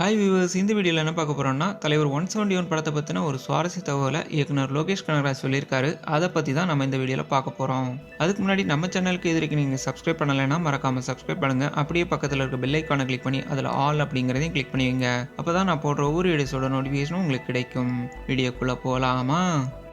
Hi viewers இந்த வீடியோவில் என்ன பார்க்க போகிறோம்னா தலைவர் ஒன் செவன்டி ஒன் படத்தை பற்றின ஒரு சுவாரஸ்ய தகவலை இயக்குனர் லோகேஷ் கனகராஜ் சொல்லியிருக்காரு. அதை பற்றி தான் நம்ம இந்த வீடியோவில் பார்க்க போகிறோம் அதுக்கு முன்னாடி நம்ம சேனலுக்கு இது வரைக்கும் நீங்கள் சப்ஸ்கிரைப் பண்ணலைன்னா மறக்காமல் சப்ஸ்கிரைப் பண்ணுங்கள் அப்படியே பக்கத்தில் இருக்க பெல் ஐக்கானை கிளிக் பண்ணி அதில் ஆல் அப்படிங்கிறதையும் கிளிக் பண்ணுவீங்க அப்போ தான் நான் போடுற ஒவ்வொரு வீடியோஸோட நோட்டிஃபிகேஷனும் உங்களுக்கு கிடைக்கும். வீடியோக்குள்ளே போகலாமா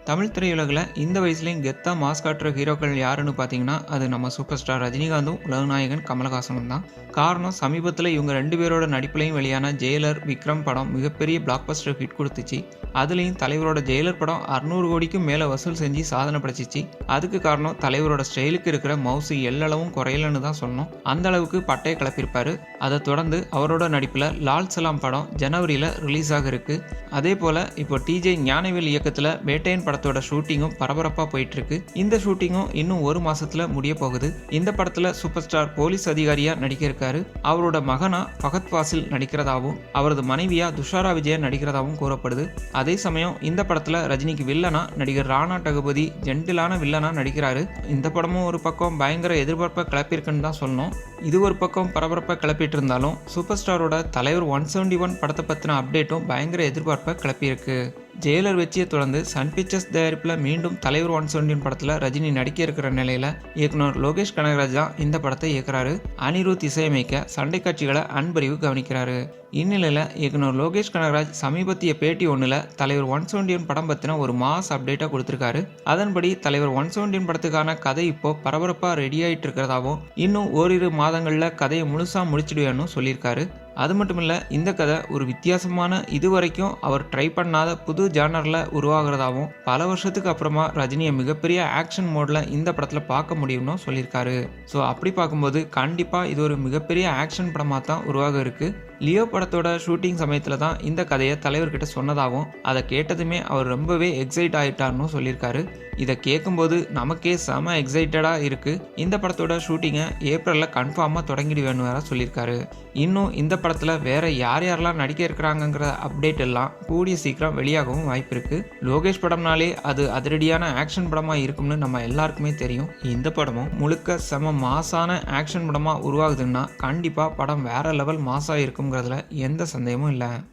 தமிழ் திரையுலகில் இந்த வயசுலேயும் கெத்தாக மாஸ் காட்டுற ஹீரோக்கள் யாருன்னு பார்த்தீங்கன்னா அது நம்ம சூப்பர் ஸ்டார் ரஜினிகாந்தும் உலகநாயகன் கமலஹாசனும் தான். காரணம் சமீபத்தில் இவங்க ரெண்டு பேரோட நடிப்புலையும் வெளியான ஜெயிலர் விக்ரம் படம் மிகப்பெரிய பிளாக் பஸ்டர் ஹிட் கொடுத்துச்சு. அதுலேயும் தலைவரோட ஜெயிலர் படம் அறுநூறு கோடிக்கும் மேலே வசூல் செஞ்சு சாதனை படைச்சிச்சு. அதுக்கு காரணம் தலைவரோட ஸ்டைலுக்கு இருக்கிற மவுசு எல்லளவும் குறையலன்னு தான் சொன்னோம் அந்த அளவுக்கு பட்டையை கிளப்பியிருப்பார் அதை தொடர்ந்து அவரோட நடிப்பில் லால் சலாம் படம் ஜனவரியில் ரிலீஸ் ஆக இருக்கு. அதே போல் இப்போ டிஜே ஞானவேல் இயக்கத்தில் வேட்டையன் படத்தோட ஷூட்டிங்கும் பரபரப்பாக போயிட்டு இருக்கு இந்த ஷூட்டிங்கும் இன்னும் ஒரு மாசத்துல முடிய போகுது. இந்த படத்துல சூப்பர் ஸ்டார் போலீஸ் அதிகாரியாக நடிக்க இருக்காரு அவரோட மகனா பகத் வாசில் நடிக்கிறதாவும் அவரது மனைவியா துஷாரா விஜயன் நடிக்கிறதாவும் கூறப்படுது. அதே சமயம் இந்த படத்துல ரஜினிக்கு வில்லனா நடிகர் ராணா டகுபதி ஜென்டிலான வில்லனா நடிக்கிறாரு. இந்த படமும் ஒரு பக்கம் பயங்கர எதிர்பார்ப்பை கிளப்பியிருக்குன்னு தான் சொல்லணும். இது ஒரு பக்கம் பரபரப்பை கிளப்பிட்டு இருந்தாலும் சூப்பர் ஸ்டாரோட தலைவர் ஒன் செவன்டி ஒன் படத்தை பற்றின அப்டேட்டும் பயங்கர எதிர்பார்ப்பை கிளப்பியிருக்கு. ஜெயிலர் வெற்றியை தொடர்ந்து சன் பிக்சர்ஸ் தயாரிப்பில் மீண்டும் தலைவர் ஒன் செவன்டி படத்தில் ரஜினி நடிக்க இருக்கிற நிலையில் இயக்குனர் லோகேஷ் கனகராஜ் தான் இந்த படத்தை இயக்குறாரு. அனிருத் இசையமைக்க சண்டை காட்சிகளை அன்பறிவு கவனிக்கிறாரு. இந்நிலையில் இயக்குனர் லோகேஷ் கனகராஜ் சமீபத்திய பேட்டி ஒன்றில் தலைவர் ஒன் செவன்டி படம் பற்றின ஒரு மாஸ் அப்டேட்டாக கொடுத்துருக்காரு. அதன்படி தலைவர் ஒன் செவன்டி படத்துக்கான கதை இப்போ பரபரப்பாக ரெடி ஆகிட்டு இருக்கிறதாவும் இன்னும் ஓரிரு மாதங்களில் கதையை முழுசாக முடிச்சிடுவேன்னு சொல்லியிருக்காரு. அது மட்டும் இல்லை இந்த கதை ஒரு வித்தியாசமான இதுவரைக்கும் அவர் ட்ரை பண்ணாத புது ஜானரில் உருவாகிறதாவும் பல வருஷத்துக்கு அப்புறமா ரஜினியை மிகப்பெரிய ஆக்ஷன் மோடில் இந்த படத்தில் பார்க்க முடியும்னு சொல்லியிருக்காரு. ஸோ அப்படி பார்க்கும்போது கண்டிப்பாக இது ஒரு மிகப்பெரிய ஆக்ஷன் படமாக தான் உருவாக இருக்குது லியோ படத்தோட ஷூட்டிங் சமயத்தில் தான் இந்த கதையை தலைவர்கிட்ட சொன்னதாகவும் அதை கேட்டதுமே அவர் ரொம்பவே எக்ஸைட் ஆகிட்டார்னு சொல்லியிருக்காரு. இதை கேட்கும்போது நமக்கே செம எக்ஸைட்டடாக இருக்குது இந்த படத்தோட ஷூட்டிங்கை ஏப்ரலில் கன்ஃபார்மாக தொடங்கிடுவேன்னு வேற சொல்லியிருக்காரு. இன்னும் இந்த படத்தில் வேற யார் யாரெல்லாம் நடிக்க இருக்கிறாங்கங்கிற அப்டேட் எல்லாம் கூடிய சீக்கிரம் வெளியாகவும் வாய்ப்பு இருக்குது லோகேஷ் படம்னாலே அது அதிரடியான ஆக்ஷன் படமாக இருக்கும்னு நம்ம எல்லாருக்குமே தெரியும். இந்த படமும் முழுக்க செம மாசான ஆக்ஷன் படமாக உருவாகுதுன்னா கண்டிப்பாக படம் வேற லெவல் மாசாக இருக்கும் y andas andemos en la